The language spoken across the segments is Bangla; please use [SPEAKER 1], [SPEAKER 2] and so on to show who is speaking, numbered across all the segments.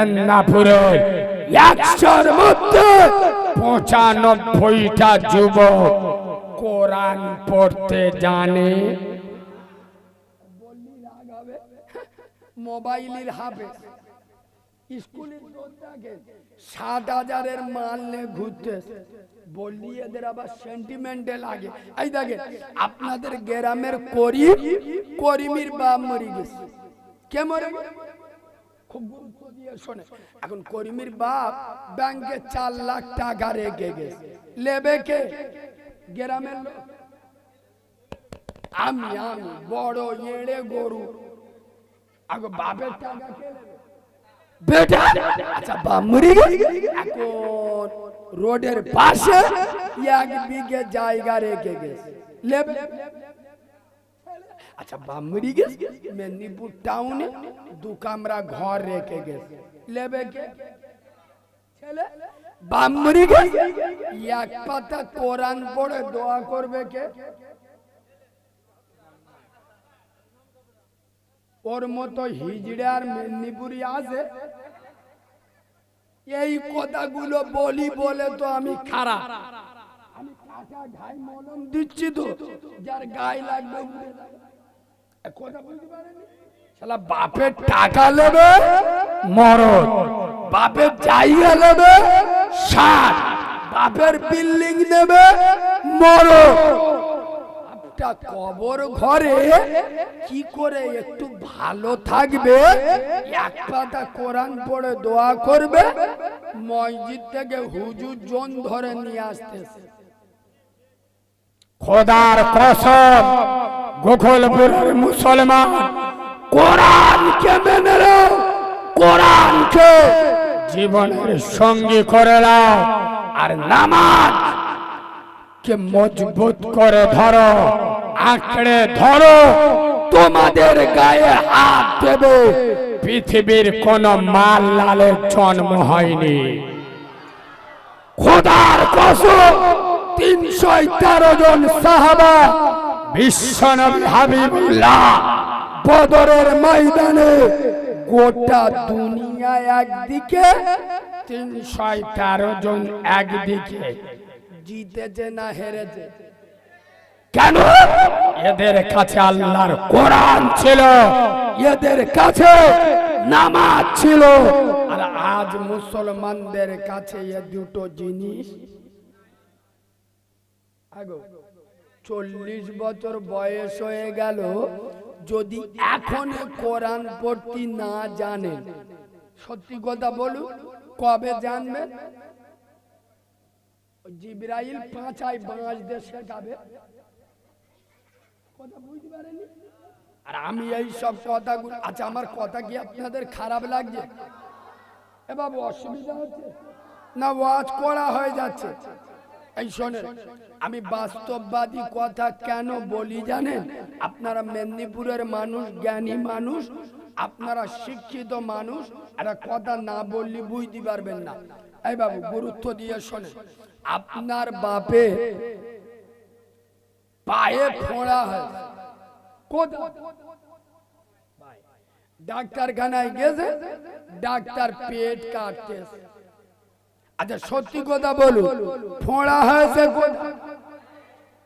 [SPEAKER 1] মেদিনীপুরের একশোর মধ্যে পঁচানব্বইটা যুবক কোরআন পড়তে জানে।
[SPEAKER 2] মোবাইলের হাবে। হাজারের মাল নিয়ে ঘুরতে বললি, এদের আবার সেন্টিমেন্টে লাগে। এই দেখে আপনাদের গ্রামের করিম, করিমির বাপ মরে গেছে। কে মরে? খুব গুরুত্ব দিয়ে শোনে। এখন করিমির বাপ ব্যাংকে চার লাখ টাকা রেখে গেছে। লেবে কে? গ্রামের লোক। আমি আমি, বড় এড়ে গরু। আগে বাপের টাকা কে নেবে? বেটা? আচ্ছা বামুরি এখন রোডের পাশে এক বিঘে জায়গা রেখে গেছে। লেবে? আচ্ছা বামুরি গেছে? মেদিনীপুর টাউনে দু কামরা ঘর রেখে গেছে। লেবে কে? ছেলে? বামুরি গেছে? এক পাতা কোরআন পড়ে দোয়া করবে কে? ওর মতো হিজড়ে আর মেদিনীপুরি আছে? এই কথাগুলো বলি বলে তো আমি খারাপ। আমি কাটা ঘাই মলম দিচ্ছি তো, যার গায়ে লাগবে বাপের টাকা নেবে
[SPEAKER 1] মরদ
[SPEAKER 2] বাপের জায়গা নেবে সার বাপের বিল্ডিং নেবে মরো একটা কবর ঘরে কি করে একটু ভালো থাকবে? এক পাতা কোরআন পড়ে দোয়া করবে, মসজিদ থেকে হুজুর জন ধরে নিয়ে আসতেছে।
[SPEAKER 1] খোদার কসম। গোকুলপুরের মুসলমান, কোরআনকে মেনে নাও, কোরআনকে জীবনের সঙ্গী করে নাও, আর নামাজ কে মজবুত করে ধরো, আঁকড়ে ধরো, তোমাদের গায়ে হাত দেবে, পৃথিবীর কোন মাল লালের জন্ম হয়নি। খোদার কসম, তিনশো তেরো জন সাহাবা বিশ্বনবী হাবিবুল্লাহ। বদরের ময়দানে গোটা দুনিয়া একদিকে তিনশো তেরো জন একদিকে।
[SPEAKER 2] জিতেছে না হেরেছে।
[SPEAKER 1] কেন? এদের কাছে আল্লাহর কোরআন ছিল। এদের কাছে নামাজ ছিল।
[SPEAKER 2] আর আজ মুসলমানদের কাছে এ দুটো জিনিস। আগো। চল্লিশ বছর বয়স হয়ে গেল, যদি এখন কোরআন পড়তি না জানেন সত্যি কথা বলুন, কবে জানবেন জিব্রাইল পাঁচায় বাঁশ দিয়ে শেখাবে। কথা বুঝতে পারেনি আর আমি এই সব কথাগুলো আচ্ছা আমার কথা কি আপনাদের খারাপ লাগছে? এ বাবু, অসুবিধা হচ্ছে? না, ওয়াজ করা হয়ে যাচ্ছে। আমি বাস্তববাদী কথা কেন বলি জানেন? আপনারা মেদিনীপুরের মানুষ, জ্ঞানী মানুষ, আপনারা শিক্ষিত মানুষ, একটা কথা না বললে বুঝতে পারবেন না। এই বাবু, গুরুত্ব দিয়ে শোনেন। আপনার বাপে পায়ে ফোঁড়া হয়। ডাক্তারখানায় গেছে, ডাক্তার পেট কাটতেছে। আচ্ছা সত্যি কথা বলুন। ফোঁড়া হয়েছে কোথায়?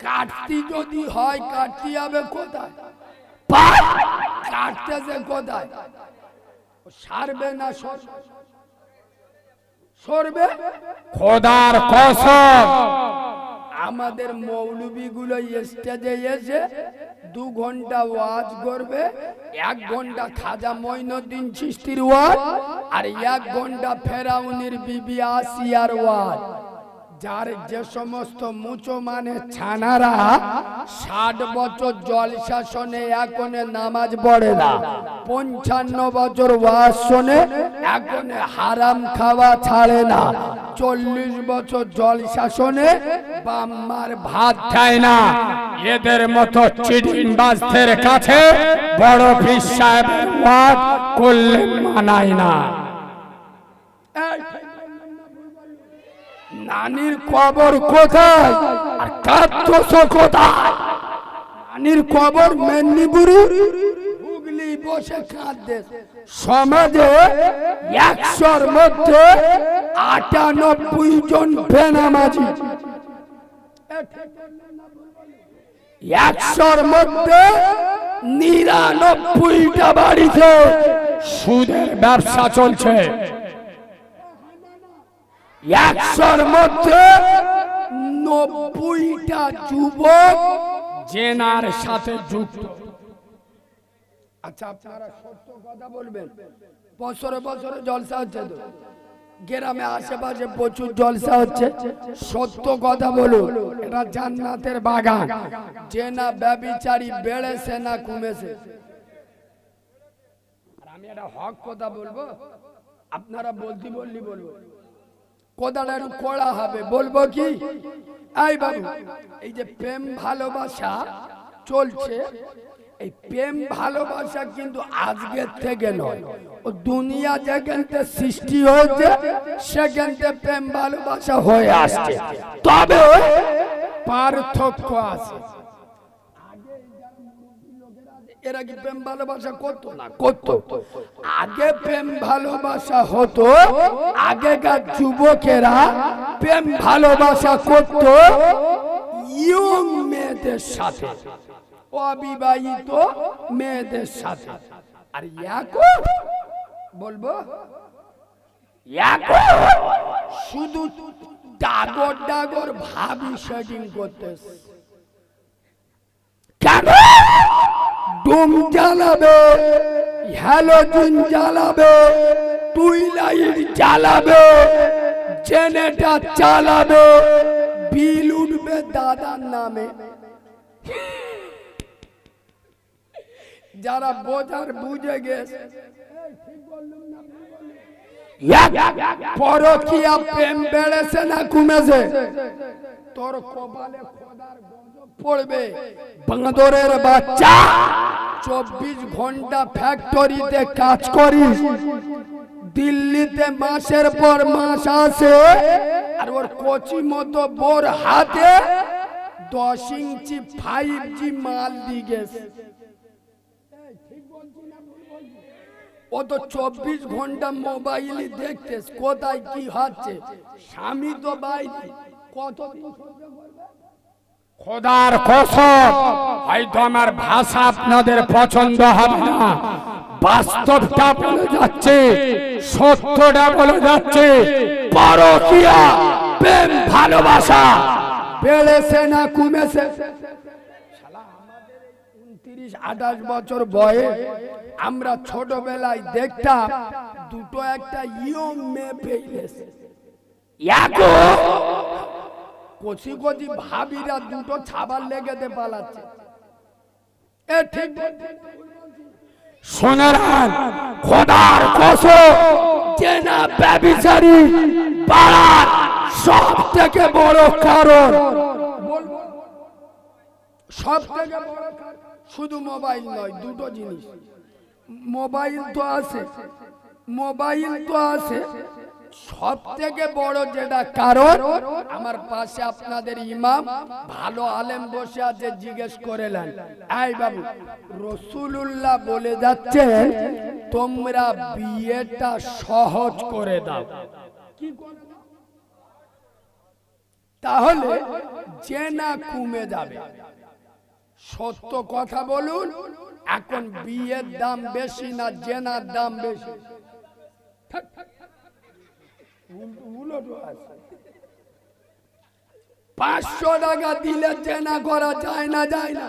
[SPEAKER 2] কাটতি যদি হয় কাটতি হবে কোথায়? কাটতেছে কোথায়? সারবে না সরবে সরবে?
[SPEAKER 1] খোদার কসম।
[SPEAKER 2] আমাদের মৌলবী গুলো স্টেজে এসে দু ঘণ্টা ওয়াজ করবে, এক ঘণ্টা খাজা মইনুদ্দিন চিস্তির ওয়াজ আর এক ঘণ্টা ফেরাউনির বিবি আসিয়ার ওয়াজ। যার যে সমস্ত মুচো মানে ছানারা ষাট বছর জল শাসনে এখন নামাজ পড়ে না। পঞ্চান্ন বছর ওয়াজ শোনে, এখনে হারাম খাওয়া ছাড়ে না। চল্লিশ বছর জল শাসনে বাম্মার ভাত
[SPEAKER 1] খায় না। এদের মতো চিটিং কাছে বড় সাহেবের ওয়াজ করলে মানায় না।
[SPEAKER 2] নানির কবর কোথায়? আর কাঁদতেছ কোথায়? নানির কবর মেদিনীপুর? হুগলি বসে কাঁদতে সমাজে একশোর মধ্যে আটানব্বই জন বেনামাজি। একশোর মধ্যে নিরানব্বইটা বাড়িতে
[SPEAKER 1] সুদের ব্যবসা চলছে।
[SPEAKER 2] একশোর মধ্যে নব্বইটা যুবক
[SPEAKER 1] জেনার সাথে যুক্ত।
[SPEAKER 2] আচ্ছা আপনারা সত্য কথা বলবেন? বছরে বছরে জলসা হচ্ছে গ্রামে আশেপাশে প্রচুর জলসা হচ্ছে। সত্য কথা বলুন, এটা জান্নাতের বাগান। যে না ব্যবিচারী বেড়েছে না কমেছে? আমি একটা হক কথা বলব, আপনারা বলতে বললি বলব। কোদাটা একটু কড়া হবে, বলব কি? এই বাবু, এই যে প্রেম ভালোবাসা চলছে, এই প্রেম ভালোবাসা কিন্তু আজকের থেকে নয়। ও দুনিয়া যেখান থেকে সৃষ্টি হয়েছে সেখান থেকে প্রেম ভালোবাসা হয়ে আসছে। তবে পার্থক্য আছে। এরা কি প্রেম ভালোবাসা করতো না করতো আগে প্রেম ভালোবাসা হতো আগেকার যুবকেরা প্রেম ভালোবাসা করত ইয়ং মেয়েদের সাথে অবিবাহিত মেয়েদের সাথে। আর এখন বলব এখন শুধু ডাগর ডাগর ভাবি সেটিং করতেছে। কেন? ডুম জ্বালাবে হ্যালোজিন জ্বালাবে, টুইলাইট জ্বালাবে জেনেটার চালাবে, বিল উঠবে দাদার নামে। যারা বোঝার বুঝে গেছে। পরকিয়া প্রেম বেড়েছে না কমেছে? তোর কপালে খোদার পড়বে। বাঁদরের বাচ্চা চব্বিশ ঘণ্টা ফ্যাক্টরিতে কাজ করিস দিল্লিতে মাসের পর মাস আসে আর ওর কচি মতো বোর হাতে দশ ইঞ্চি ফাইভ জি মাল দিয়ে ও তো চব্বিশ ঘণ্টা মোবাইলই দেখতে কোথায় কি হচ্ছে? স্বামী তো বাইরে। করবে?
[SPEAKER 1] খোদার কসম হয়তো আমার ভাষা আপনাদের পছন্দ হবে না। বাস্তবটা বলে যাচ্ছে সত্যটা বলে যাচ্ছে পরকিয়া প্রেম ভালোবাসা।
[SPEAKER 2] বেড়েছে না কমেছে? উনত্রিশ আঠাশ বছর বয়স আমরা ছোটবেলায় দেখতাম দুটো একটা ইয়ং মেয়ে পেয়েছে কচি কচি ভাবিরা দুটো ছাবার লেগেতে পালাচ্ছে। এ ঠিক
[SPEAKER 1] শুনে রান খোদার কসম
[SPEAKER 2] যে ব্যবিচারী পাড়ার সব থেকে বড় কারণ। সব থেকে বড় শুধু মোবাইল নয় দুটো জিনিস। মোবাইল তো আছে মোবাইল তো আছে সব থেকে বড় যেটা কারণ, আমার পাশে আপনাদের ইমাম ভালো আলেম বসে আছে, জিজ্ঞেস করেলেন, এই বাবু, রসুলুল্লাহ বলে যাচ্ছেন, তোমরা বিয়েটা সহজ করে দাও? তাহলে জেনা কমে যাবে। সত্য কথা বলুন, এখন বিয়ের দাম বেশি না জেনার দাম বেশি? পাঁচশো টাকা দিলে চেনা করা যায় না যায় না।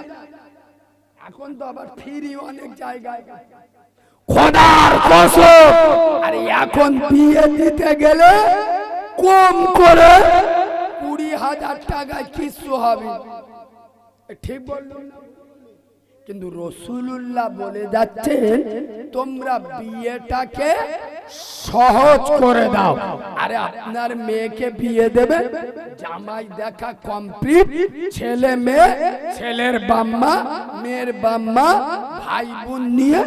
[SPEAKER 2] এখন তো আবার ফ্রি অনেক জায়গায়। খোদার কসম। আরে এখন বিয়ে দিতে গেলে কম করে কুড়ি হাজার টাকায় কিছু হবে। ঠিক বললাম? কিন্তু রসুলুল্লাহ বলে যাচ্ছেন, তোমরা বিয়েটাকে সহজ করে দাও। আরে আপনার মেয়েকে বিয়ে দেবে, জামাই দেখা কমপ্লিট ছেলে মেয়ে, ছেলের বাম্মা, মেয়ের বাম্মা ভাই বোন নিয়ে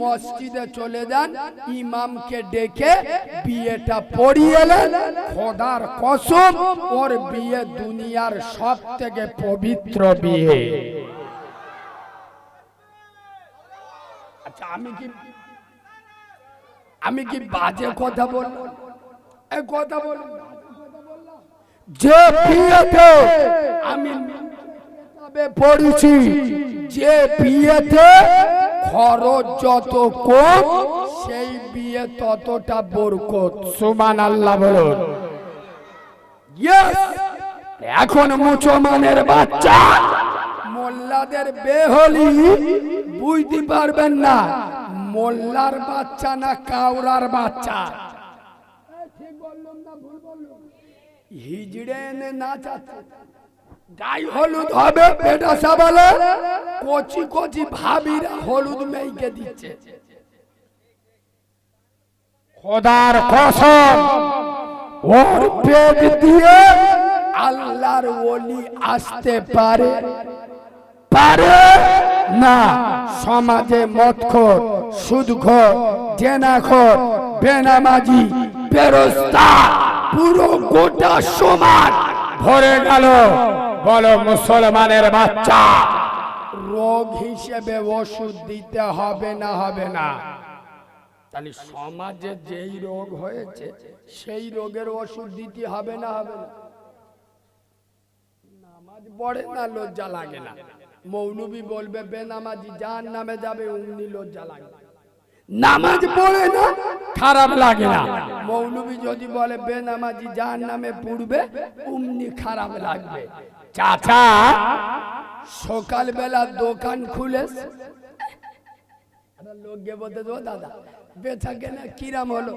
[SPEAKER 2] মসজিদে চলে যান, ইমামকে ডেকে বিয়েটা পড়িয়ে এলেন খোদার কসম, ওর বিয়ে দুনিয়ার সব থেকে পবিত্র বিয়ে। আচ্ছা আমি কি আমি কি বাজে কথা বল কথা বল যে বিয়েতে আমি কিতাবে পড়েছি, যে বিয়েতে খরচ যত কম, সেই বিয়ে ততটা বরকত।
[SPEAKER 1] সুবান আল্লাহ বলুন!
[SPEAKER 2] এখন মুসলমানের বাচ্চা মোল্লাদের বেহলি বুঝতে পারবেন না মোল্লার বাচ্চা না কাউরার বাচ্চা। হিজড়ে এনে নাচাচ্ছে গাই হলুদ হবে সাবালে কচি কচি ভাবিরা হলুদ মেয়েকে দিচ্ছে।
[SPEAKER 1] খোদার কসম ওর পেট দিয়ে
[SPEAKER 2] আল্লাহর ওলি আসতে পারে।
[SPEAKER 1] পারে? না। সমাজে মদখোর সুদখোর জেনাখোর বেনামাজি বেরোস্তা পুরো গোটা সমাজ ভরে গেল। বলো মুসলমানের বাচ্চা।
[SPEAKER 2] রোগ হিসেবে ওষুধ দিতে হবে না হবে না। তাহলে সমাজে যেই রোগ হয়েছে সেই রোগের ওষুধ দিতে হবে না হবে না। নামাজ পড়ে না লজ্জা লাগে না। মৌলবি বলবে বেনামাজি যার নামে যাবে উমনি লজ্জা লাগে। নামাজ পড়ে না
[SPEAKER 1] খারাপ লাগে না।
[SPEAKER 2] মৌলবি যদি বলে বেনামাজি যার নামে পড়বে উমনি খারাপ লাগবে।
[SPEAKER 1] চাচা
[SPEAKER 2] সকালবেলা দোকান খুলে লোককে বলতে দেবো দাদা বেচা কেনা কিরাম হলো?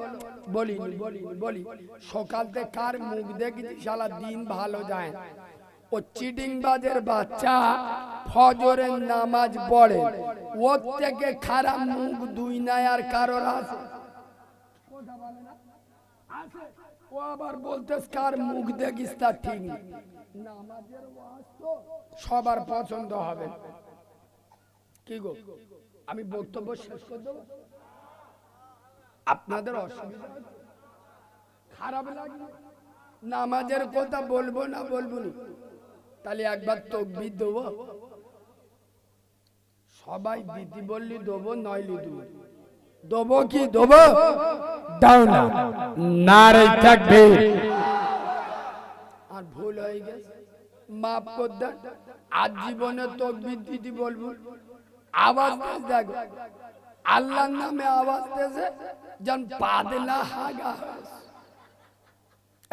[SPEAKER 2] বলি বলি বলি সকাল থেকে কার মুখ দেখেছি সারা দিন ভালো যায়। ও চিটিং বাজের বাচ্চা, ফজরের নামাজ পড়ে। ওর থেকে খারাপ মুখ দুই নাই আর কারোর আছে। ও আবার বলতে কার মুখ দেখিস তা ঠিক নামাজের সবার পছন্দ হবে। কি গো? আমি বক্তব্য শেষ করে দেবো? আপনাদের অসুবিধা খারাপ লাগে? নামাজের কথা বলব না বলব নি? তাহলে একবার তকবির দেবো। সবাই দিদি বললি দেবো, নইলি দেবো। দেবো কি? দেবো?
[SPEAKER 1] দাও না। নারে থাকবে।
[SPEAKER 2] আর ভুল হয়ে গেছে। মাফ কর দেন জীবনে তকবির দিদি বলব, আওয়াজ দেখো। আল্লাহর নামে আওয়াজ দিয়েছে যেন পাদলা হাগা হয়েছে।